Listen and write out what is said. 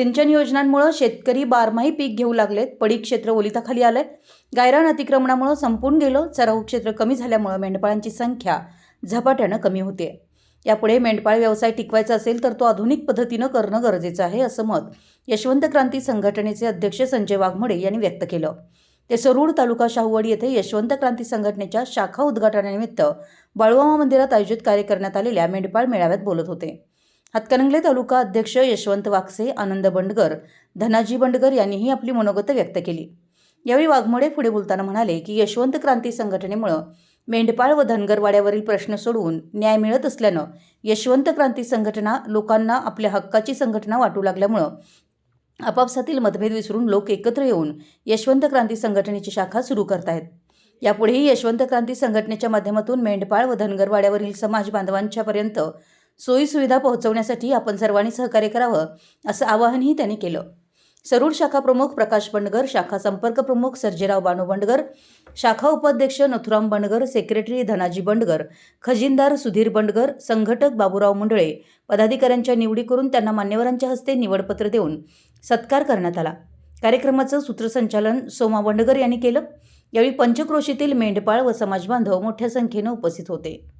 सिंचन योजनांमुळे शेतकरी बारमाही पीक घेऊ लागलेत. पडीक क्षेत्र ओलिताखाली आलंय. गायरान अतिक्रमणामुळे संपून गेलं. चराऊ क्षेत्र कमी झाल्यामुळे मेंढपाळांची संख्या झपाट्यानं कमी होते. यापुढे मेंढपाळ व्यवसाय टिकवायचा असेल तर तो आधुनिक पद्धतीनं करणं गरजेचं आहे असं मत यशवंत क्रांती संघटनेचे अध्यक्ष संजय वाघमोडे यांनी व्यक्त केलं. ते सरूड तालुका शाहूवाडी येथे यशवंत क्रांती संघटनेच्या शाखा उद्घाटनानिमित्त बाळूमामा मंदिरात आयोजित कार्य करण्यात आलेल्या मेंढपाळ मेळाव्यात बोलत होते. हातकणंगले तालुका अध्यक्ष यशवंत वाकसे आनंद बंडगर धनाजी बंडगर यांनीही आपली मनोगत व्यक्त केली. यावेळी वाघमोडे पुढे बोलताना म्हणाले की यशवंत क्रांती संघटनेमुळं मेंढपाळ व धनगरवाड्यावरील प्रश्न सोडवून न्याय मिळत असल्यानं यशवंत क्रांती संघटना लोकांना आपल्या हक्काची संघटना वाटू लागल्यामुळं आपापसातील मतभेद विसरून लोक एकत्र येऊन यशवंत क्रांती संघटनेची शाखा सुरू करतायत यापुढेही यशवंत क्रांती संघटनेच्या माध्यमातून मेंढपाळ व धनगरवाड्यावरील समाज बांधवांच्यापर्यंत सोयीसुविधा पोहोचवण्यासाठी आपण सर्वांनी सहकार्य करावं असं आवाहनही त्यांनी केलं. सरूड शाखा प्रमुख प्रकाश बंडगर शाखा संपर्क प्रमुख सर्जेराव बानू बंडगर शाखा उपाध्यक्ष नथुराम बंडगर सेक्रेटरी धनाजी बंडगर खजिनदार सुधीर बंडगर संघटक बाबूराव मुंडळे पदाधिकाऱ्यांच्या निवडी करून त्यांना मान्यवरांच्या हस्ते निवडपत्र देऊन सत्कार करण्यात आला. कार्यक्रमाचं सूत्रसंचालन सोमा बंडगर यांनी केलं. यावेळी पंचक्रोशीतील मेंढपाळ व समाजबांधव मोठ्या संख्येनं उपस्थित होते.